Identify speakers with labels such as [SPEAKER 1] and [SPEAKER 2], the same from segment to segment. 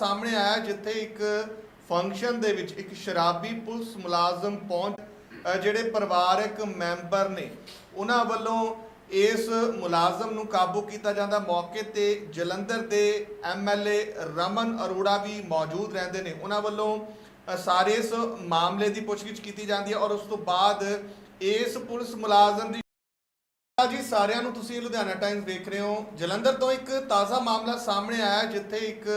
[SPEAKER 1] ਸਾਹਮਣੇ ਆਇਆ ਜਿੱਥੇ ਇੱਕ ਫੰਕਸ਼ਨ ਦੇ ਵਿੱਚ ਇੱਕ ਸ਼ਰਾਬੀ ਪੁਲਿਸ ਮੁਲਾਜ਼ਮ ਪਹੁੰਚ ਜਿਹੜੇ ਪਰਿਵਾਰਕ ਮੈਂਬਰ ਨੇ, ਉਹਨਾਂ ਵੱਲੋਂ ਇਸ ਮੁਲਾਜ਼ਮ ਨੂੰ ਕਾਬੂ ਕੀਤਾ ਜਾਂਦਾ। ਮੌਕੇ ਤੇ ਜਲੰਧਰ ਦੇ ਐਮਐਲਏ ਰਮਨ ਅਰੋੜਾ ਵੀ ਮੌਜੂਦ ਰਹਿੰਦੇ ਨੇ। ਉਹਨਾਂ ਵੱਲੋਂ ਸਾਰੇ ਇਸ ਮਾਮਲੇ ਦੀ ਪੁੱਛਗਿੱਛ ਕੀਤੀ ਜਾਂਦੀ ਹੈ ਔਰ ਉਸ ਤੋਂ ਬਾਅਦ ਇਸ ਪੁਲਿਸ ਮੁਲਾਜ਼ਮ ਦੀ ਜੀ, ਸਾਰਿਆਂ ਨੂੰ ਤੁਸੀਂ ਲੁਧਿਆਣਾ ਟਾਈਮਸ ਦੇਖ ਰਹੇ ਹੋ। ਜਲੰਧਰ ਤੋਂ ਇੱਕ ਤਾਜ਼ਾ ਮਾਮਲਾ ਸਾਹਮਣੇ ਆਇਆ, ਜਿੱਥੇ ਇੱਕ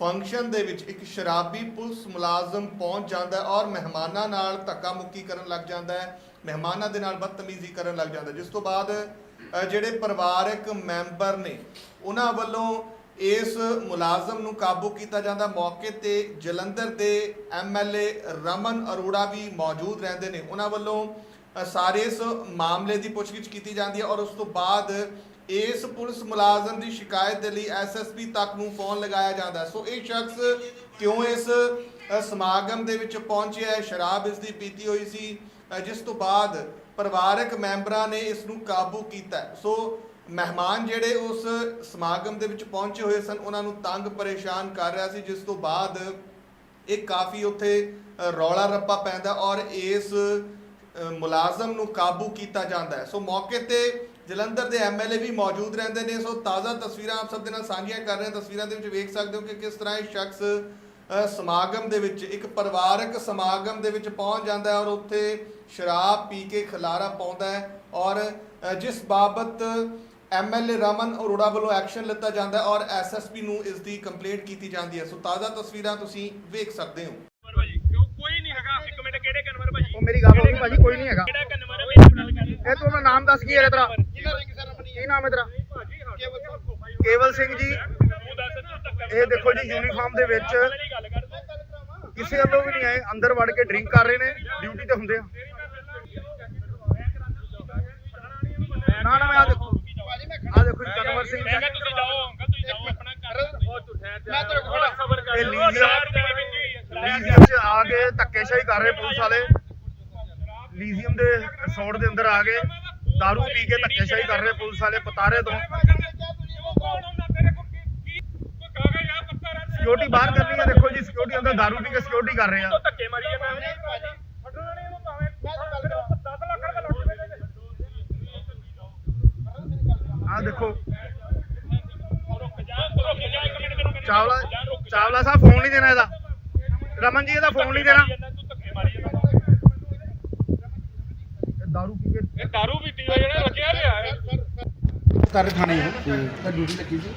[SPEAKER 1] ਫੰਕਸ਼ਨ ਦੇ ਵਿੱਚ ਇੱਕ ਸ਼ਰਾਬੀ ਪੁਲਿਸ ਮੁਲਾਜ਼ਮ ਪਹੁੰਚ ਜਾਂਦਾ ਹੈ ਔਰ ਮਹਿਮਾਨਾਂ ਨਾਲ ਧੱਕਾ ਮੁੱਕੀ ਕਰਨ ਲੱਗ ਜਾਂਦਾ ਹੈ। ਮਹਿਮਾਨਾਂ ਦੇ ਨਾਲ ਬਦਤਮੀਜ਼ੀ ਕਰਨ ਲੱਗ ਜਾਂਦਾ ਜਿਸ ਤੋਂ ਬਾਅਦ ਜਿਹੜੇ ਪਰਿਵਾਰਕ ਮੈਂਬਰ ਨੇ, ਉਹਨਾਂ ਵੱਲੋਂ ਇਸ ਮੁਲਾਜ਼ਮ ਨੂੰ ਕਾਬੂ ਕੀਤਾ ਜਾਂਦਾ। ਮੌਕੇ ਤੇ ਜਲੰਧਰ ਦੇ ਐਮਐਲਏ ਰਮਨ ਅਰੋੜਾ ਵੀ ਮੌਜੂਦ ਰਹਿੰਦੇ ਨੇ। ਉਹਨਾਂ ਵੱਲੋਂ ਸਾਰੇ ਇਸ ਮਾਮਲੇ ਦੀ ਪੁੱਛਗਿੱਛ ਕੀਤੀ ਜਾਂਦੀ ਹੈ ਔਰ ਉਸ ਤੋਂ ਬਾਅਦ ਇਸ ਪੁਲਿਸ ਮੁਲਾਜ਼ਮ ਦੀ ਸ਼ਿਕਾਇਤ ਦੇ ਲਈ ਐਸਐਸਪੀ ਤੱਕ ਨੂੰ ਫੋਨ ਲਗਾਇਆ ਜਾਂਦਾ ਸੋ ਇਹ ਸ਼ਖਸ ਕਿਉਂ ਇਸ ਸਮਾਗਮ ਦੇ ਵਿੱਚ ਪਹੁੰਚਿਆ ਸ਼ਰਾਬ ਇਸ ਦੀ ਪੀਤੀ ਹੋਈ ਸੀ ਜਿਸ ਤੋਂ ਬਾਅਦ ਪਰਿਵਾਰਕ ਮੈਂਬਰਾਂ ਨੇ ਇਸ ਨੂੰ ਕਾਬੂ ਕੀਤਾ ਸੋ ਮਹਿਮਾਨ ਜਿਹੜੇ ਉਸ ਸਮਾਗਮ ਦੇ ਵਿੱਚ ਪਹੁੰਚੇ ਹੋਏ ਸਨ, ਉਹਨਾਂ ਨੂੰ ਤੰਗ ਪਰੇਸ਼ਾਨ ਕਰ ਰਿਹਾ ਸੀ, ਜਿਸ ਤੋਂ ਬਾਅਦ ਇਹ ਕਾਫੀ ਉੱਥੇ ਰੌਲਾ ਰੱਪਾ ਪੈਂਦਾ ਔਰ ਇਸ ਮੁਲਾਜ਼ਮ ਨੂੰ ਕਾਬੂ ਕੀਤਾ ਜਾਂਦਾ ਹੈ। ਸੋ ਮੌਕੇ ਤੇ ਜਲੰਧਰ ਦੇ ਐਮਐਲਏ ਵੀ ਮੌਜੂਦ ਰਹਿੰਦੇ ਨੇ ਸੋ ਤਾਜ਼ਾ ਤਸਵੀਰਾਂ ਆਪ ਸਭ ਦੇ ਨਾਲ ਸਾਂਝੀਆਂ ਕਰ ਰਹੇ ਹਾਂ। ਤਸਵੀਰਾਂ ਦੇ ਵਿੱਚ ਵੇਖ ਸਕਦੇ ਹੋ ਕਿ ਕਿਸ ਤਰ੍ਹਾਂ ਇਹ ਸ਼ਖਸ ਸਮਾਗਮ ਦੇ ਵਿੱਚ ਇੱਕ ਪਰਿਵਾਰਕ ਸਮਾਗਮ ਦੇ ਵਿੱਚ ਪਹੁੰਚ ਜਾਂਦਾ ਹੈ ਔਰ ਉੱਥੇ ਸ਼ਰਾਬ ਪੀ ਕੇ ਖਲਾਰਾ ਪਾਉਂਦਾ ਹੈ ਔਰ ਜਿਸ ਬਾਬਤ ਐਮਐਲਏ ਰਮਨ ਅਰੋੜਾ ਵੱਲੋਂ ਐਕਸ਼ਨ ਲਿੱਤਾ ਜਾਂਦਾ ਹੈ ਔਰ ਐਸਐਸਪੀ ਨੂੰ ਇਸ ਦੀ ਕੰਪਲੇਂਟ ਕੀਤੀ ਜਾਂਦੀ ਹੈ। ਸੋ ਤਾਜ਼ਾ ਤਸਵੀਰਾਂ ਤੁਸੀਂ ਵੇਖ ਸਕਦੇ ਹੋ।
[SPEAKER 2] ਕਨਵਰ ਭਾਜੀ ਕਿਉਂ? ਕੋਈ ਨਹੀਂ ਹੈਗਾ। ਇੱਕ ਮਿੰਟ ਕਿਹੜੇ ਕਨਵਰ ਭਾਜੀ?
[SPEAKER 3] ਉਹ ਮੇਰੀ ਗੱਲ ਹੋ ਗਈ ਭਾਜੀ ਕੋਈ ਨਹੀਂ ਹੈਗਾ।
[SPEAKER 2] ਕਿਹੜਾ ਕਨਵਰ ਹੈ ਮੇਰੀ ਗੱਲ ਕਰ
[SPEAKER 3] ਇਹ ਤੂੰ ਆਪਣਾ ਨਾਮ ਦੱਸ ਕੀ ਹੈ ਤੇਰਾ? ਕੀ ਨਾਮ ਹੈ ਤੇਰਾ? ਕੇਵਲ ਸਿੰਘ ਜੀ। ਇਹ ਦੇਖੋ ਜੀ ਯੂਨੀਫਾਰਮ ਦੇ ਵਿੱਚ
[SPEAKER 2] ਕਰ
[SPEAKER 3] ਕਿਸੇ ਵੱਲੋਂ ਵੀ ਨਹੀਂ ਆਏ ਅੰਦਰ ਵੜ ਕੇ ਡਰਿੰਕ ਕਰ ਰਹੇ ਨੇ ਡਿਊਟੀ ਤੇ ਹੁੰਦੇ ਆ। ਨਾ ਨਾ ਮੈਂ ਆ ਦੇਖੋ। ਆ ਦੇਖੋ ਕਨਵਰ ਸਿੰਘ
[SPEAKER 2] ਮੈਂ ਕਿਹਾ ਤੁਸੀਂ ਜਾਓ ਅੰਕਲ ਤੁਸੀਂ ਜਾਓ ਆਪਣਾ ਕਰ ਉਹ ਜਾ। ਮੈਂ ਤੇਰੇ ਕੋਲ ਖਬਰ ਕਰ
[SPEAKER 3] ਇਹ
[SPEAKER 2] ਰਿਹਾ
[SPEAKER 3] ਲੀਜ਼ੀਅਮ ਲੀਜ਼ੀਅਮ 'ਚ ਆ ਕੇ ਧੱਕੇਸ਼ਾਹੀ ਕਰ ਰਹੇ ਪੁਲਿਸ ਵਾਲੇ। ਲੀਜ਼ੀਅਮ ਦੇ ਰਿਸੋਰਟ ਦੇ ਅੰਦਰ ਆ ਕੇ दारू ਪੀ ਕੇ ਧੱਕੇਸ਼ਾਹੀ ਕਰ ਰਹੇ ਪੁਲਿਸ ਵਾਲੇ ਪਤਾਰੇ ਤੋਂ ਸਿਕਿਉਰਿਟੀ ਬਾਹਰ ਕਰਨੀ ਹੈ ਦੇਖੋ ਜੀ ਸਿਕਿਉਰਿਟੀ ਅੰਦਰ दारू ਪੀ ਕੇ ਸਿਕਿਉਰਿਟੀ ਕਰ ਰਹੇ ਆ
[SPEAKER 2] ਧੱਕੇ ਮਾਰੀ ਜਾਂਦਾ ਛੱਡਣਾ ਨਹੀਂ ਇਹਨੂੰ ਭਾਵੇਂ 10 ਲੱਖ ਰੁਪਏ ਲੱਗ
[SPEAKER 3] ਆ ਦੇਖੋ
[SPEAKER 2] ਰੁਕ ਜਾ ਰੁਕ ਜਾ ਇੱਕ ਮਿੰਟ ਤੈਨੂੰ
[SPEAKER 3] ਚਾਵਲਾ ਚਾਵਲਾ ਸਾਹਿਬ ਫੋਨ ਨਹੀਂ ਦੇਣਾ ਇਹਦਾ ਰਮਨ ਜੀ ਇਹਦਾ ਫੋਨ ਨਹੀਂ ਦੇਣਾ ਇਹ दारू ਪੀ ਕੇ
[SPEAKER 2] ਇਹ ਦਾਰੂ ਪੀਤੀ ਹੋਈ ਜਿਹੜਾ ਰੱਖਿਆ ਰਿਹਾ ਹੈ।
[SPEAKER 4] ਕਰ ਥਾਣੇ ਹੈ ਤਾਂ ਡਿਊਟੀ ਲੱਗੀ ਸੀ।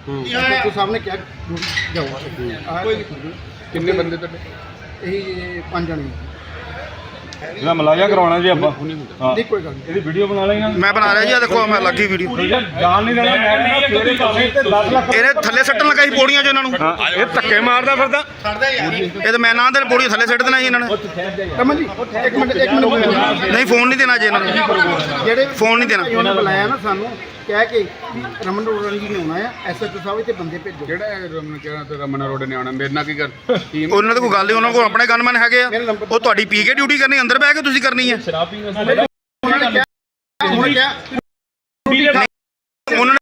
[SPEAKER 4] ਤੋਂ ਸਾਹਮਣੇ ਕਿਹਾ ਡਿਊਟੀ ਜਾਓ। ਕੋਈ
[SPEAKER 5] ਕਿੰਨੇ ਬੰਦੇ ਤੁਹਾਡੇ?
[SPEAKER 4] ਇਹ ਪੰਜ ਜਣੇ।
[SPEAKER 5] ਇਹਦਾ ਮਲਾਜਾ ਕਰਵਾਉਣਾ ਜੀ ਆਪਾਂ। ਹਾਂ।
[SPEAKER 4] ਨਹੀਂ ਕੋਈ ਗੱਲ ਨਹੀਂ।
[SPEAKER 5] ਇਹਦੀ ਵੀਡੀਓ ਬਣਾ ਲੈਣਾ
[SPEAKER 3] ਮੈਂ ਬਣਾ ਰਿਹਾ ਜੀ ਆ ਦੇਖੋ ਮੈਂ ਲੱਗੀ ਵੀਡੀਓ
[SPEAKER 5] ਜਾਣ ਨਹੀਂ ਦੇਣਾ ਮੈਂ ਕਹਿੰਦਾ ਤੇਰੇ ਭਾਵੇਂ ਤੇ 10 ਲੱਖ
[SPEAKER 3] ਇਹਨੇ ਥੱਲੇ ਸੱਟਣ ਲਗਾਈ ਪੌੜੀਆਂ 'ਚ ਇਹਨਾਂ ਨੂੰ।
[SPEAKER 5] ਹਾਂ। ਇਹ ਧੱਕੇ ਮਾਰਦਾ ਫਿਰਦਾ।
[SPEAKER 3] ਇਹ ਤਾਂ ਮੈਂ ਨਾ ਦੇ ਪੌੜੀਆਂ ਥੱਲੇ ਸੱਟ ਦੇਣਾ ਜੀ ਇਹਨਾਂ ਨੇ।
[SPEAKER 4] ਰਮਨ ਜੀ ਇੱਕ ਮਿੰਟ ਇੱਕ ਮਿੰਟ
[SPEAKER 3] ਨਹੀਂ ਫੋਨ ਨਹੀਂ ਦੇਣਾ ਜੀ ਇਹਨਾਂ ਨੂੰ।
[SPEAKER 4] ਜਿਹੜੇ
[SPEAKER 3] ਫੋਨ ਨਹੀਂ ਦੇਣਾ।
[SPEAKER 4] ਉਹਨਾਂ ਨੇ ਬੁਲਾਇਆ ਨਾ ਸਾਨੂੰ ਕਹਿ ਕੇ ਵੀ ਰਮਨ ਰੋੜਨ ਜੀ ਨੇ ਆਉਣਾ ਆ ਐਸਐਚਓ ਸਾਹਿਬ ਤੇ ਬੰਦੇ ਭੇਜੋ।
[SPEAKER 5] ਜਿਹੜਾ ਇਹ ਰਮਨ ਕਿਹਾ ਤੇ ਰਮਨ ਰੋਡ ਨੇ ਆਉਣਾ ਮੇਰੇ ਨਾਲ ਕੀ ਕਰ ਟੀਮ
[SPEAKER 3] ਉਹਨਾਂ ਦੇ ਕੋਈ ਗੱਲ ਨਹੀਂ ਉਹਨਾਂ ਕੋਲ ਆਪਣੇ ਗਨਮੈਨ ਹੈਗੇ ਆ। ਉਹ ਤੁਹਾਡੀ ਪੀ ਕੇ ਡਿਊਟੀ ਕਰਨੀ ਅੰਦਰ ਬਹਿ ਕੇ ਤੁਸੀਂ ਕਰਨੀ ਹੈ
[SPEAKER 4] ਉਹਨਾਂ ਨੇ ਕਿਹਾ ਉਹਨਾਂ ਨੇ ਕਿਹਾ
[SPEAKER 3] ਉਹਨਾਂ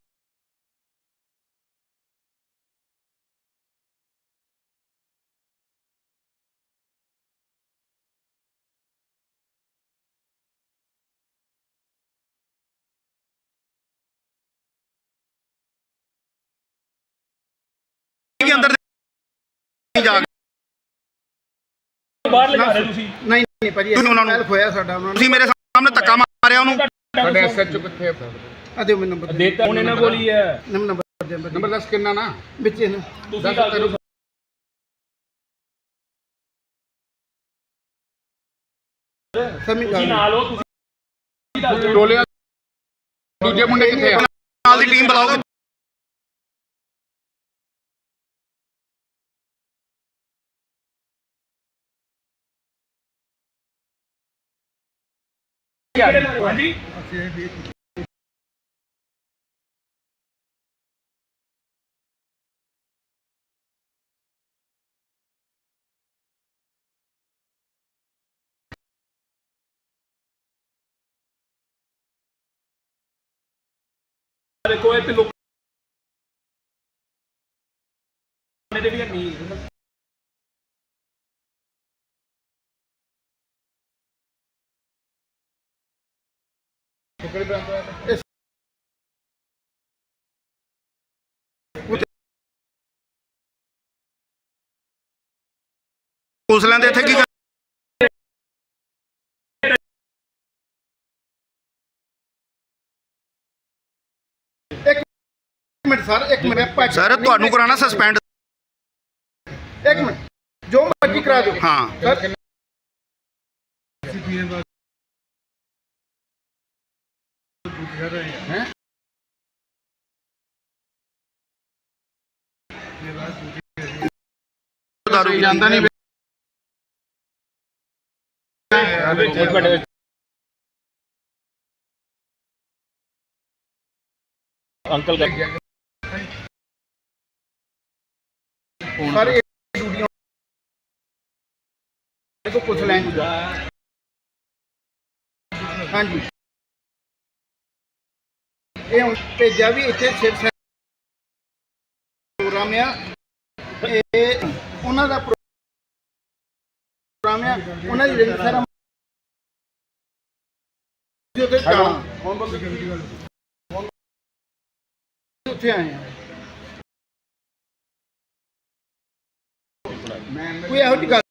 [SPEAKER 2] ਬਾਹਰ ਲਗਾ ਰਹੇ ਤੁਸੀਂ।
[SPEAKER 4] ਨਹੀਂ ਨਹੀਂ ਭਾਜੀ
[SPEAKER 3] ਤੁਸੀਂ ਉਹਨਾਂ ਨੂੰ-
[SPEAKER 4] ਹੈਲਪ ਹੋਇਆ ਸਾਡਾ ਉਹਨਾਂ
[SPEAKER 3] ਤੁਸੀਂ ਮੇਰੇ ਸਾਹਮਣੇ ਧੱਕਾ ਮਾਰਿਆ ਉਹਨੂੰ।
[SPEAKER 5] ਸਾਡੇ ਐਸਐਚਓ ਕਿੱਥੇ
[SPEAKER 4] ਆ? ਦਿਓ ਮੈਨੂੰ ਨੰਬਰ
[SPEAKER 2] ਦੇਤਾ ਉਹਨੇ ਨਾ ਬੋਲੀ ਹੈ।
[SPEAKER 4] ਨੰਬਰ ਦੇ ਨੰਬਰ
[SPEAKER 5] ਨੰਬਰ ਦੱਸ ਕਿੰਨਾ ਨਾ?
[SPEAKER 4] ਵਿੱਚ ਇਹਨੂੰ।
[SPEAKER 2] ਤੁਸੀਂ ਦੱਸ ਦਿਓ।
[SPEAKER 4] ਸਮੀ
[SPEAKER 2] ਤੁਸੀਂ ਨਾਲ ਹੋ ਤੁਸੀਂ ਦੱਸ ਦਿਓ
[SPEAKER 5] ਟੋਲੇ ਦੂਜੇ ਮੁੰਡੇ ਕਿੱਥੇ ਆ?
[SPEAKER 3] ਨਾਲ ਦੀ ਟੀਮ ਬੁਲਾਓ।
[SPEAKER 2] ਹਾਂਜੀ ਦੇਖੋ ਇਹ ਤੇ ਲੋਕ ਦੇ ਵੀ ਨਹੀਂ।
[SPEAKER 3] ਪੁਲਿਸ ਲੈਂਦੇ ਇੱਥੇ ਕੀ ਕਰ-
[SPEAKER 4] ਇੱਕ ਮਿੰਟ ਸਰ ਇੱਕ ਮਿੰਟ ਭਾਈ
[SPEAKER 3] ਸਰ ਤੁਹਾਨੂੰ ਕਰਾਣਾ ਸਸਪੈਂਡ
[SPEAKER 4] ਇੱਕ ਮਿੰਟ ਜੋ ਮਰਜ਼ੀ ਕਰਾ ਦਿਓ।
[SPEAKER 3] ਹਾਂ।
[SPEAKER 4] ਸਰ
[SPEAKER 3] ਦਾਰੂ ਪੀਤੀ।
[SPEAKER 4] ਜਾਂਦਾ ਨਹੀਂ
[SPEAKER 5] ਅੰਕਲ ਕਰ
[SPEAKER 4] ਸਰ ਇਹ ਡਿਊਟੀਆਂ ਦੇਖੋ ਕੁਝ ਲੈਣ ਜਾ ਹਾਂਜੀ ਇਹ ਹੁਣ ਭੇਜਿਆ ਵੀ ਇੱਥੇ ਸਿਰ ਸਿਰ ਪ੍ਰੋਗਰਾਮ ਆ। ਇਹ ਉਹਨਾਂ ਦਾ ਪ੍ਰੋਗਰਾਮ ਆ। ਉਹਨਾਂ ਦੀ ਰਿੰਗ ਸਰ ਉੱਥੇ ਜਾਣਾ ਉੱਥੇ ਆਏ ਆ। ਕੋਈ ਇਹੋ ਜਿਹੀ ਗੱਲ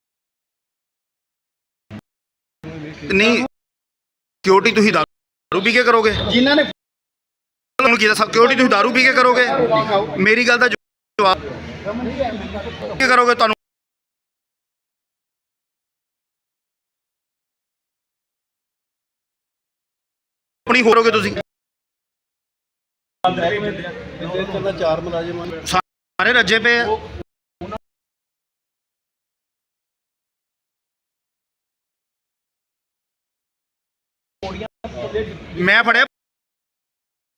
[SPEAKER 3] ਨਹੀਂ ਸਿਕਿਉਰਿਟੀ ਤੁਸੀਂ ਦਾਰੂ ਪੀ ਕੇ ਕਰੋਗੇ?
[SPEAKER 4] ਜਿਨ੍ਹਾਂ ਨੇ
[SPEAKER 3] ਤੁਹਾਨੂੰ ਕੀ ਦੱਸਾਂ? ਸਿਕਿਉਰਿਟੀ ਤੁਸੀਂ ਦਾਰੂ ਪੀ ਕੇ ਕਰੋਗੇ? ਮੇਰੀ ਗੱਲ ਦਾ ਜਵਾਬ ਕੀ ਕਰੋਗੇ ਤੁਹਾਨੂੰ? ਆਪਣੀ ਹੋਰੋਗੇ ਤੁਸੀਂ? ਸਾਰੇ ਰੱਜੇ ਪਏ ਆ। ਮੈਂ ਫੜਿਆ।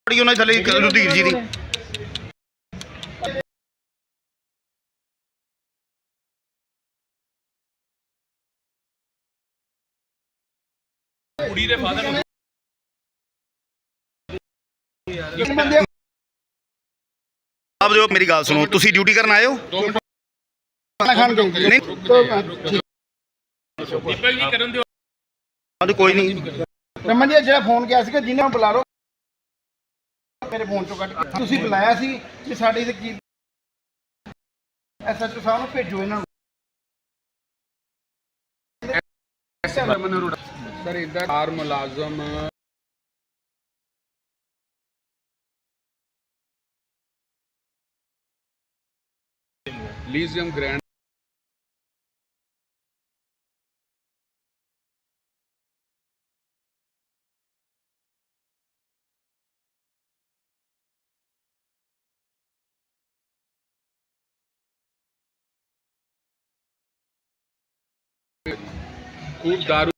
[SPEAKER 3] ਪੜੀ ਉਹਨਾਂ ਦੀ ਥੱਲੇ ਇੱਕ ਰੁਧੀਰ ਜੀ ਦੀ। ਆਪ ਦਿਓ ਮੇਰੀ ਗੱਲ ਸੁਣੋ ਤੁਸੀਂ ਡਿਊਟੀ ਕਰਨ ਆਏ ਹੋ?
[SPEAKER 4] ਖਾਣਾ ਖਾਣ ਗਏ
[SPEAKER 3] ਨਹੀਂ ਕੋਈ ਨਹੀਂ।
[SPEAKER 4] ਰਮਨ ਜੀ ਜਿਹੜਾ ਫੋਨ ਗਿਆ ਸੀਗਾ ਜਿਹਨੇ ਨੂੰ ਬੁਲਾ ਲਓ। ਮੇਰੇ ਫੋਨ ਚੋਂ ਕੱਟ ਕੇ। ਤੁਸੀਂ ਬੁਲਾਇਆ ਸੀ ਕਿ ਸਾਡੇ ਤੇ ਕੀ ਐਸਐਚਓ ਸਾਹਿਬ ਨੂੰ ਭੇਜੋ ਇਹਨਾਂ ਨੂੰ
[SPEAKER 6] ਸਰ ਇਦਾਂ ਆਰ ਮੁਲਾਜ਼ਮ ਲੀਜ਼ੀਅਮ ਗ੍ਰੈਂਡ ખૂબ દારૂ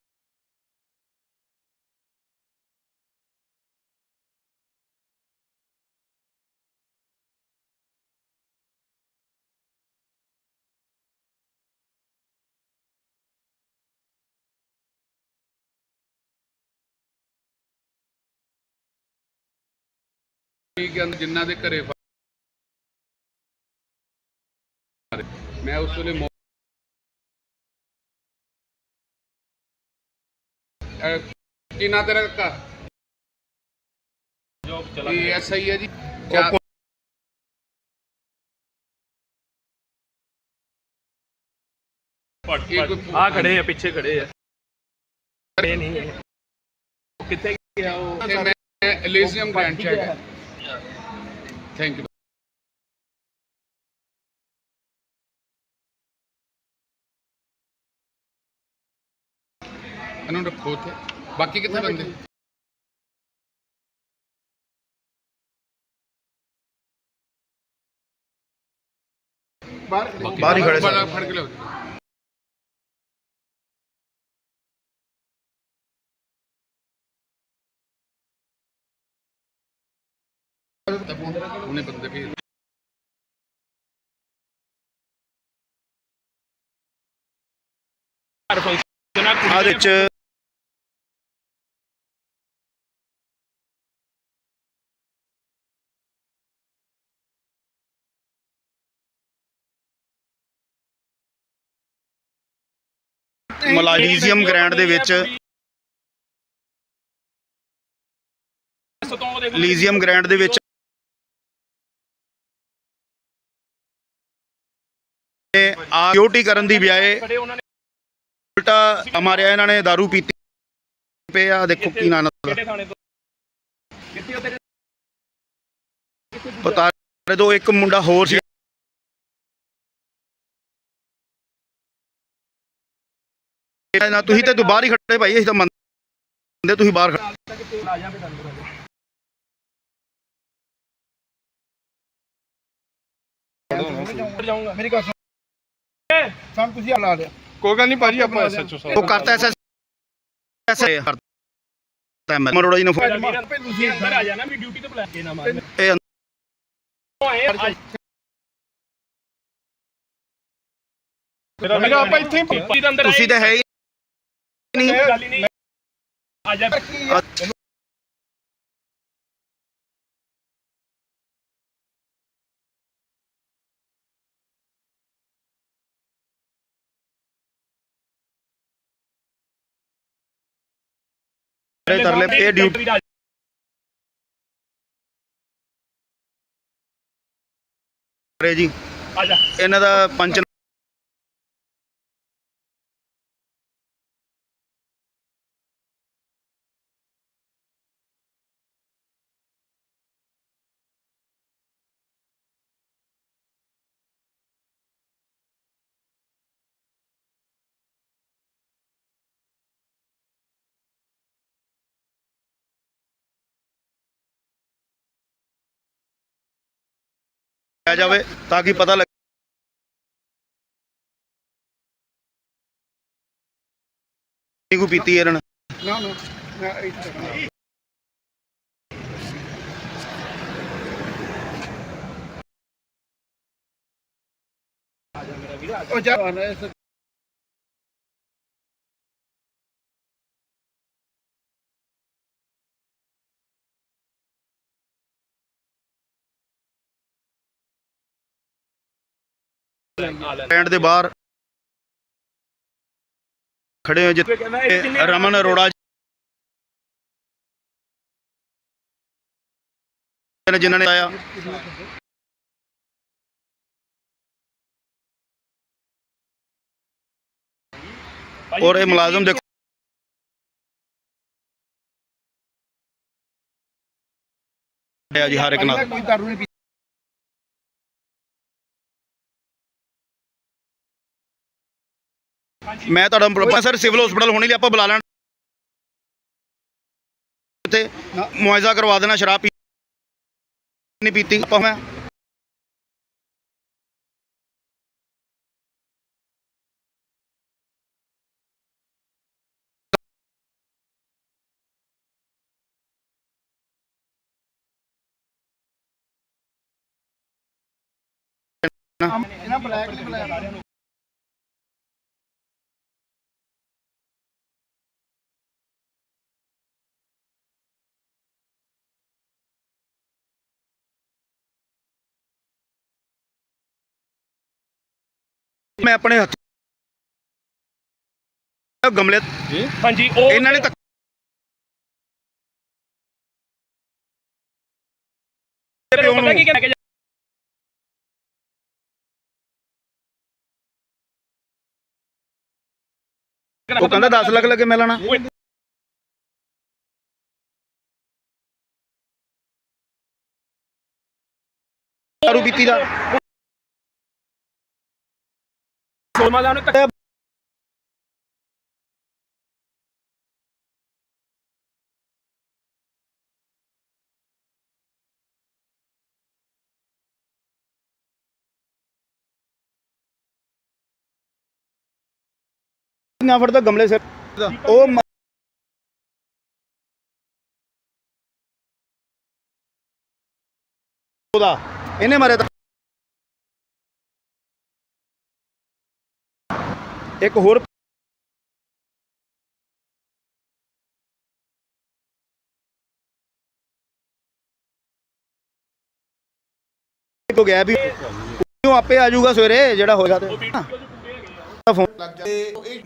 [SPEAKER 6] ਕੇ ਅੰਦਰ ਜਿਨ੍ਹਾਂ ਦੇ ਘਰੇ ਮੈਂ ਉਸ ਵੇਲੇ ਕੀ ਨਾਂ ਤੇਰਾ ਕਾ ਜੋਬ ਚਲਾ ਗਿਆ ਐਸਆਈ ਹੈ ਜੀ ਕਿਆ
[SPEAKER 5] ਆ ਖੜੇ ਆ ਪਿੱਛੇ ਖੜੇ ਆ ਇਹ ਨਹੀਂ ਹੈ ਕਿੱਥੇ ਗਿਆ ਉਹ
[SPEAKER 6] ਤੇ ਮੈਂ Elysium grand check thank you ਇਹਨੂੰ ਰੱਖੋ ਤੇ ਬਾਕੀ ਕਿੱਥੇ ਬੰਦੇ?
[SPEAKER 4] ਬਾਹਰ
[SPEAKER 3] ਬਾਹਰ ਹੀ ਖੜੇ ਸਾਰੇ।
[SPEAKER 6] ਫੜ ਕੇ ਲਿਆਓ ਉਹਨੇ ਬੰਦੇ ਵੀ
[SPEAKER 5] ਘਰ ਫੰਕਸ਼ਨ ਆ
[SPEAKER 3] ਆ ਵਿੱਚ ਮਲਾਈਜ਼ੀਅਮ ਗ੍ਰੈਂਡ ਦੇ ਵਿੱਚ ਲੀਜ਼ੀਅਮ ਗ੍ਰੈਂਡ ਦੇ ਵਿੱਚ ਆ ਸਿਕਿਉਰਿਟੀ ਕਰਨ ਦੀ
[SPEAKER 5] ਨੇ
[SPEAKER 3] ਉਲਟਾ ਮਾਰਿਆ ਇਹਨਾਂ ਨੇ दारू ਪੀਤੀ ਪਏ ਆ। ਦੇਖੋ ਕੀ ਨਾਂ ਪਤਾ ਦੋ ਇੱਕ ਮੁੰਡਾ ਹੋਰ ਸੀ। ਨਾ ਤੁਸੀਂ ਤੇ ਤੂੰ ਬਾਹਰ ਹੀ ਖੜੇ ਭਾਈ ਅਸੀਂ ਤਾਂ ਮੰਨਦੇ ਤੁਸੀਂ ਬਾਹਰ ਖੜੇ।
[SPEAKER 5] ਜਾਊਂਗਾ
[SPEAKER 4] ਮੇਰੀ ਗੱਲ ਸੁਣ ਸਾਨੂੰ ਤੁਸੀਂ ਹਲਾ ਲਿਆ
[SPEAKER 6] ਕੋਈ ਗੱਲ ਨਹੀਂ ਭਾਜੀ ਆਪਾਂ ਐਸਐਚਓ ਸਾਹਿਬ
[SPEAKER 3] ਉਹ ਕਰਤਾ ਐਸਐਸ ਐਸਐਸ ਕਰਤਾ ਮੈਂ ਮਰੋੜਾ ਜੀ ਨੂੰ ਫੋਨ-
[SPEAKER 5] ਤੁਸੀਂ ਅੰਦਰ ਆ ਜਾਣਾ ਵੀ ਡਿਊਟੀ ਤੇ ਬੁਲਾ ਕੇ ਨਾ ਮਾਰ
[SPEAKER 3] ਇਹ
[SPEAKER 5] ਆਏ
[SPEAKER 6] ਮੇਰਾ ਆਪਾਂ ਇੱਥੇ ਹੀ
[SPEAKER 5] ਤੁਸੀਂ ਤਾਂ ਅੰਦਰ ਆਏ
[SPEAKER 3] ਤੁਸੀਂ ਤਾਂ ਹੈ ਹੀ ਨਹੀਂ।
[SPEAKER 5] ਗੱਲ ਹੀ ਨਹੀਂ। ਆ ਜਾ।
[SPEAKER 3] ਤਰਲੇ ਤਰਲੇ ਇਹ ਡਿਊਟੀ ਕਰੇ ਜੀ
[SPEAKER 5] ਆ ਜਾ।
[SPEAKER 3] ਇਹਨਾਂ ਦਾ ਪੰਚ ਆ ਜਾਵੇ ਤਾਂ ਕਿ ਪਤਾ ਲੱਗੇ। ਕੋ ਪੀਤੀ ਇਹਨਾਂ ਨੇ।
[SPEAKER 4] ਨਾ ਨਾ ਉਹ ਜਾ
[SPEAKER 3] ਸਟੈਂਡ ਦੇ ਬਾਹਰ ਖੜੇ ਹੋ ਜਿੱਥੇ ਰਮਨ ਅਰੋੜਾ ਜਿਨ੍ਹਾਂ ਨੇ ਆਇਆ। ਔਰ ਇਹ ਮੁਲਾਜ਼ਮ ਦੇਖੋ। ਆ ਜੀ ਹਰ ਇੱਕ ਨਾਲ। ਮੈਂ ਤੁਹਾਡਾ ਪ੍ਰੋਪਰ ਸਰ ਸਿਵਲ ਹਸਪੀਟਲ ਹੋਣੀ ਲਈ ਆਪਾਂ ਬੁਲਾ ਲੈਣ। ਤੇ ਮੁਆਇਜ਼ਾ ਕਰਵਾ ਦੇਣਾ ਸ਼ਰਾਬ ਪੀ ਨਹੀਂ ਪੀਤੀ ਆਪਾਂ ਮੈਂ
[SPEAKER 4] ਇਹਨਾਂ ਬਲੈਕ ਨਹੀਂ ਬੁਲਾਇਆ।
[SPEAKER 3] ਮੈਂ ਆਪਣੇ ਹੱਥ ਗਮਲੇ
[SPEAKER 5] ਹਾਂਜੀ ਉਹ
[SPEAKER 3] ਇਹਨਾਂ ਨੇ ਪਿਓ
[SPEAKER 5] ਪਤਾ ਕੀ
[SPEAKER 3] ਉਹ ਕਹਿੰਦਾ 10 ਲੱਖ ਲੱਗੇ ਮਿਲਣਾ। ਦਾਰੂ ਪੀਤੀ ਦਾ।
[SPEAKER 5] ਸੋਮਾ ਦਾ ਉਹਨੇ
[SPEAKER 3] ਨਾ ਫੜਦਾ ਗਮਲੇ ਸਿਰ? ਉਹ ਮ- ਉਹਦਾ। ਇਹਨੇ ਮਾਰਿਆ ਤਾਂ ਇੱਕ ਹੋਰ ਕੋ ਗਿਆ ਵੀ ਉਹ ਆਪੇ ਆ ਜਾਊਗਾ ਸਵੇਰੇ ਜਿਹੜਾ ਹੋਏਗਾ ਤੇ। ਫੋਨ
[SPEAKER 1] ਲੱਗ ਜਾਏ ਇਹ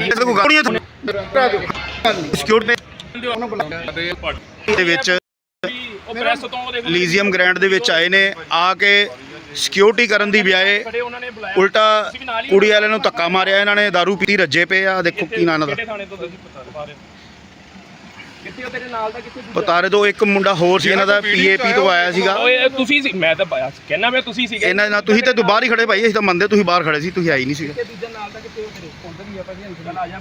[SPEAKER 1] ਜਿਹੜੇ ਵੀ
[SPEAKER 3] ਦੇ ਵਿੱਚ ਲੀਜ਼ੀਅਮ ਗ੍ਰੈਂਡ ਦੇ ਵਿੱਚ ਆਏ ਨੇ ਆ ਕੇ ਸਿਕਿਉਰਿਟੀ ਕਰਨ ਦੀ ਬਜਾਏ ਉਲਟਾ ਕੁੜੀ ਵਾਲਿਆਂ ਨੂੰ ਧੱਕਾ ਮਾਰਿਆ ਇਹਨਾਂ ਨੇ दारू ਪੀਤੀ ਰੱਜੇ ਪਏ ਆ ਦੇਖੋ ਕੀ ਨਾਂ ਦਾ
[SPEAKER 5] ਕਿਹੜੇ ਥਾਣੇ ਤੋਂ ਤੁਸੀਂ ਪਤਾ ਰਹੇ ਹੋ? ਕਿੱਥੇ ਉਹ ਤੇਰੇ ਨਾਲ ਦਾ ਕਿੱਥੇ ਦੂਜਾ?
[SPEAKER 3] ਉਤਾਰੇ ਤੋਂ ਇੱਕ ਮੁੰਡਾ ਹੋਰ ਸੀ ਇਹਨਾਂ ਦਾ ਪੀਏਪੀ ਤੋਂ ਆਇਆ ਸੀਗਾ
[SPEAKER 5] ਓਏ ਤੁਸੀਂ ਸੀ ਮੈਂ ਤਾਂ ਕਹਿੰਦਾ ਮੈਂ ਤੁਸੀਂ ਸੀਗੇ
[SPEAKER 3] ਇਹਨਾਂ ਨਾਲ ਤੁਸੀਂ ਤੇ ਬਾਹਰ ਹੀ ਖੜੇ ਭਾਈ ਅਸੀਂ ਤਾਂ ਮੰਨਦੇ ਤੁਸੀਂ ਬਾਹਰ ਖੜੇ ਸੀ ਤੁਸੀਂ ਆਈ ਨਹੀਂ ਸੀਗੇ
[SPEAKER 5] ਦੂਜਾ ਨਾਲ ਦਾ
[SPEAKER 4] ਉਧਰ ਹੀ ਆ ਭਾਜੀ
[SPEAKER 5] ਅੰਦਰ ਆ ਜਾ।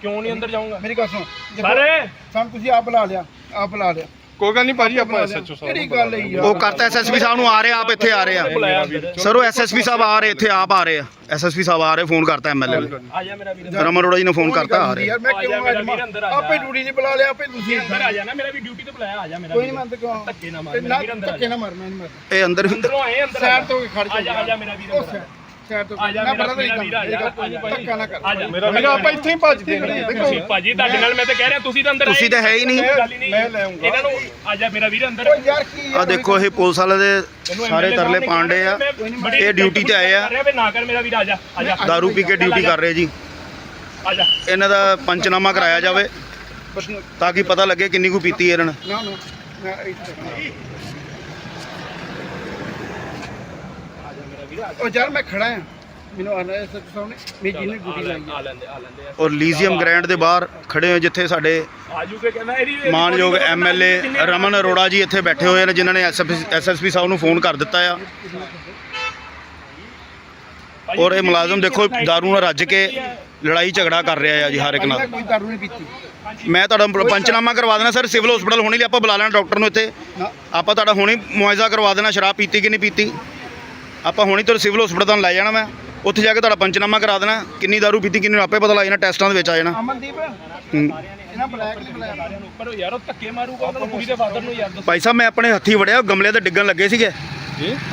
[SPEAKER 5] ਕਿਉਂ ਨਹੀਂ ਅੰਦਰ ਜਾਊਂਗਾ
[SPEAKER 4] ਮੇਰੀ ਗੱਲ ਸੁਣ
[SPEAKER 5] ਸਾਰੇ
[SPEAKER 4] ਸਾਨੂੰ ਤੁਸੀਂ ਆਪ ਬੁਲਾ ਲਿਆ ਆਪ ਬੁਲਾ ਲਿਆ
[SPEAKER 6] ਕੋਈ ਗੱਲ ਨਹੀਂ ਭਾਜੀ ਆਪਾਂ। ਐਸਐਚਓ ਸਾਹਿਬ
[SPEAKER 4] ਕਿਹੜੀ ਗੱਲ ਹੈ ਯਾਰ
[SPEAKER 3] ਉਹ ਕਰਤਾ ਐਸਐਸਪੀ ਸਾਹਿਬ ਨੂੰ ਆ ਰਹੇ ਆਪ ਇੱਥੇ ਆ ਰਹੇ ਆ। ਸਰ ਉਹ ਐਸਐਸਪੀ ਸਾਹਿਬ ਆ ਰਹੇ ਇੱਥੇ ਆਪ ਆ ਰਹੇ ਆ। ਐਸਐਸਪੀ ਸਾਹਿਬ ਆ ਰਹੇ ਫੋਨ ਕਰਤਾ ਐਮਐਲਏ ਨੇ।
[SPEAKER 5] ਆ ਜਾ ਮੇਰਾ ਵੀਰ।
[SPEAKER 3] ਰਮਨ ਅਰੋੜਾ ਜੀ ਨੇ ਫੋਨ ਕਰਤਾ ਆ ਰਹੇ।
[SPEAKER 4] ਯਾਰ ਮੈਂ ਕਿਉਂ
[SPEAKER 5] ਆ ਜਾ।
[SPEAKER 4] ਆਪੇ ਡਿਊਟੀ ਨਹੀਂ ਬੁਲਾ ਲਿਆ ਆਪੇ ਤੁਸੀਂ।
[SPEAKER 5] ਅੰਦਰ ਆ ਜਾ ਨਾ ਮੇਰਾ ਵੀ ਡਿਊਟੀ ਤੇ ਬੁਲਾਇਆ ਆ ਜਾ ਮੇਰਾ
[SPEAKER 4] ਕੋਈ। ਨਹੀਂ ਮੰਨਦੇ ਕਿਉਂ?
[SPEAKER 5] ਧੱਕੇ ਨਾ ਮਾਰ ਮੇਰਾ ਵੀਰ ਅੰਦਰ ਆ
[SPEAKER 4] ਧੱਕੇ ਨਾ ਮਾਰ ਮੈਂ ਨਹੀਂ ਮਾਰਦਾ।
[SPEAKER 3] ਇਹ ਅੰਦਰ ਵੀ
[SPEAKER 5] ਅੰਦਰੋਂ ਆਏ ਅੰਦਰ
[SPEAKER 4] ਸਾਈਡ ਤੋਂ ਖੜ
[SPEAKER 5] ਆ ਜਾ ਆ ਜਾ ਮੇਰਾ ਵੀਰ।
[SPEAKER 4] ਸਾਈਡ ਤੋਂ
[SPEAKER 5] ਆ ਜਾ
[SPEAKER 4] ਨਾ
[SPEAKER 5] ਮੇਰਾ
[SPEAKER 4] ਪਤਾ ਨਹੀਂ
[SPEAKER 5] ਵੀਰ ਆ ਜਾ
[SPEAKER 4] ਧੱਕਾ ਨਾ ਕਰ।
[SPEAKER 5] ਆ ਜਾ।
[SPEAKER 6] ਮੇਰਾ ਵੀਰ। ਆਪਾਂ ਇੱਥੇ ਹੀ ਭੱਜਦੇ ਨੇ
[SPEAKER 5] ਤੁਸੀਂ ਭਾਜੀ ਤੁਹਾਡੇ ਨਾਲ ਮੈਂ ਤਾਂ ਕਹਿ ਰਿਹਾ ਤੁਸੀਂ ਤਾਂ ਅੰਦਰ ਆਏ।
[SPEAKER 3] ਤੁਸੀਂ ਤਾਂ ਹੈ ਹੀ ਨਹੀਂ।
[SPEAKER 5] ਗੱਲ ਨਹੀਂ।
[SPEAKER 6] ਮੈਂ ਲੈ ਆਊਂਗਾ।
[SPEAKER 5] ਇਹਨਾਂ ਨੂੰ ਆ ਜਾ ਮੇਰਾ ਵੀਰ ਅੰਦਰ।
[SPEAKER 4] ਓ ਯਾਰ ਕੀ
[SPEAKER 3] ਆ ਦੇਖੋ ਇਹ ਪੁਲਿਸ ਵਾਲੇ ਦੇ ਸਾਰੇ ਤਰਲੇ ਪਾਂਡੇ ਆ। ਇਹ ਡਿਊਟੀ ਤੇ ਆਏ ਆ।
[SPEAKER 5] ਨਾ ਕਰ ਮੇਰਾ ਵੀਰ ਆ ਜਾ ਆ ਜਾ।
[SPEAKER 3] दारू ਪੀ ਕੇ ਡਿਊਟੀ ਕਰ ਰਹੇ ਜੀ।
[SPEAKER 5] ਆ ਜਾ।
[SPEAKER 3] ਇਹਨਾਂ ਦਾ ਪੰਚਨਾਮਾ ਕਰਾਇਆ ਜਾਵੇ ਤਾਂ ਕਿ ਪਤਾ ਲੱਗੇ ਕਿੰਨੀ ਕੁ ਪੀਤੀ ਇਹਨਾਂ ਨੇ।
[SPEAKER 4] ਨਾ ਨਾ ਮੈਂ ਇੱਥੇ ਉਹ ਯਾਰ ਮੈਂ ਖੜਾ ਆ ਮੈਨੂੰ ਆਣਾ ਹੈ ਸੱਚ ਸਾਹਮਣੇ। ਮੇਰੀ ਜਿਹਨੇ ਡਿਊਟੀ ਲਾਈ
[SPEAKER 5] ਆ ਲੈਂਦੇ ਆ ਲੈਂਦੇ ਆ।
[SPEAKER 3] ਔਰ ਲੀਜ਼ੀਅਮ ਗ੍ਰੈਂਡ ਦੇ ਬਾਹਰ ਖੜੇ ਹੋ ਜਿੱਥੇ ਸਾਡੇ
[SPEAKER 5] ਆਜੂ ਕੇ ਕਹਿੰਦਾ ਇਹਦੀ
[SPEAKER 3] ਮਾਨਯੋਗ ਐਮਐਲਏ ਰਮਨ ਅਰੋੜਾ ਜੀ ਇੱਥੇ ਬੈਠੇ ਹੋਏ ਨੇ ਜਿਨ੍ਹਾਂ ਨੇ ਐਸਐਸਪੀ ਸਾਹਿਬ ਨੂੰ ਫੋਨ ਕਰ ਦਿੱਤਾ ਆ। ਔਰ ਇਹ ਮੁਲਾਜ਼ਮ ਦੇਖੋ दारू ਨਾਲ ਰੱਜ ਕੇ ਲੜਾਈ ਝਗੜਾ ਕਰ ਰਿਹਾ ਆ ਜੀ ਹਰ ਇੱਕ ਨਾਲ।
[SPEAKER 4] ਕੋਈ ਦਾਰੂ ਨਹੀਂ ਪੀਤੀ।
[SPEAKER 3] ਮੈਂ ਤੁਹਾਡਾ ਪੰਚਨਾਮਾ ਕਰਵਾ ਦੇਣਾ ਸਰ। ਸਿਵਲ ਹਸਪੀਟਲ ਹੋਣੀ ਲਈ ਆਪਾਂ ਬੁਲਾ ਲੈਣਾ ਡਾਕਟਰ ਨੂੰ ਇੱਥੇ।
[SPEAKER 4] ਨਾ।
[SPEAKER 3] ਆਪਾਂ ਤੁਹਾਡਾ ਹੁਣੀ ਮੁਆਇਜ਼ਾ ਕਰਵਾ ਦੇਣਾ ਸ਼ਰਾਬ ਪੀਤੀ ਕਿ ਨਹੀਂ ਪੀਤੀ? ਆਪਾਂ ਹੁਣੇ ਤੁਹਾਨੂੰ ਸਿਵਲ ਹਸਪੀਟਲ ਤੋਂ ਲੈ ਜਾਣਾ ਮੈਂ। ਉੱਥੇ ਜਾ ਕੇ ਤੁਹਾਡਾ ਪੰਚਨਾਮਾ ਕਰਾ ਦੇਣਾ। ਕਿੰਨੀ ਦਾਰੂ ਪੀਤੀ ਕਿੰਨੀ ਆਪੇ ਪਤਾ ਲੱਗ ਜਾਣਾ ਟੈਸਟਾਂ ਦੇ ਵਿੱਚ ਆ ਜਾਣਾ। ਭਾਈ ਸਾਹਿਬ ਮੈਂ ਆਪਣੇ ਹੱਥੀ ਵੜਿਆ ਗਮਲੇ ਤੇ ਡਿੱਗਣ ਲੱਗੇ ਸੀਗੇ।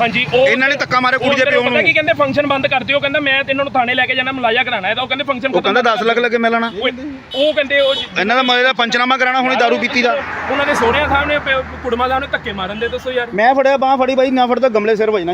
[SPEAKER 5] ਹਾਂਜੀ ਉਹ
[SPEAKER 3] ਇਹਨਾਂ ਨੇ ਧੱਕਾ ਮਾਰਿਆ ਕੁੜੀ ਦੇ ਪਿਓ ਨੂੰ।
[SPEAKER 5] ਕੀ ਕਹਿੰਦੇ ਫੰਕਸ਼ਨ ਬੰਦ ਕਰ ਦਿਓ ਕਹਿੰਦਾ ਮੈਂ ਤੇ ਥਾਣੇ ਲੈ ਕੇ ਜਾਣਾ ਮਲਾਇਆ ਕਰਾਣਾ ਹੈ ਉਹ ਕਹਿੰਦੇ ਫੰਕਸ਼ਨ
[SPEAKER 3] ਉਹ ਕਹਿੰਦਾ 10 ਲੱਖ ਲੱਗੇ ਮਿਲਣਾ
[SPEAKER 5] ਉਹ ਕਹਿੰਦੇ ਉਹ
[SPEAKER 3] ਇਹਨਾਂ ਦਾ ਮਲੇ ਦਾ ਪੰਚਨਾਮਾ ਕਰਾਣਾ ਹੁਣੇ दारू ਪੀਤੀ ਦਾ।
[SPEAKER 5] ਉਹਨਾਂ ਦੇ ਸੋਹਰਿਆਂ ਸਾਹਮਣੇ ਕੁੜਮਾ ਸਾਹਮਣੇ ਧੱਕੇ ਮਾਰਨ ਦੇ ਦੱਸੋ ਯਾਰ।
[SPEAKER 3] ਮੈਂ ਫੜਿਆ ਬਾਹ ਫੜੀ ਬਾਈ ਨਾ ਫੜਦਾ ਗਮਲੇ ਸਿਰ ਵਜਣਾ।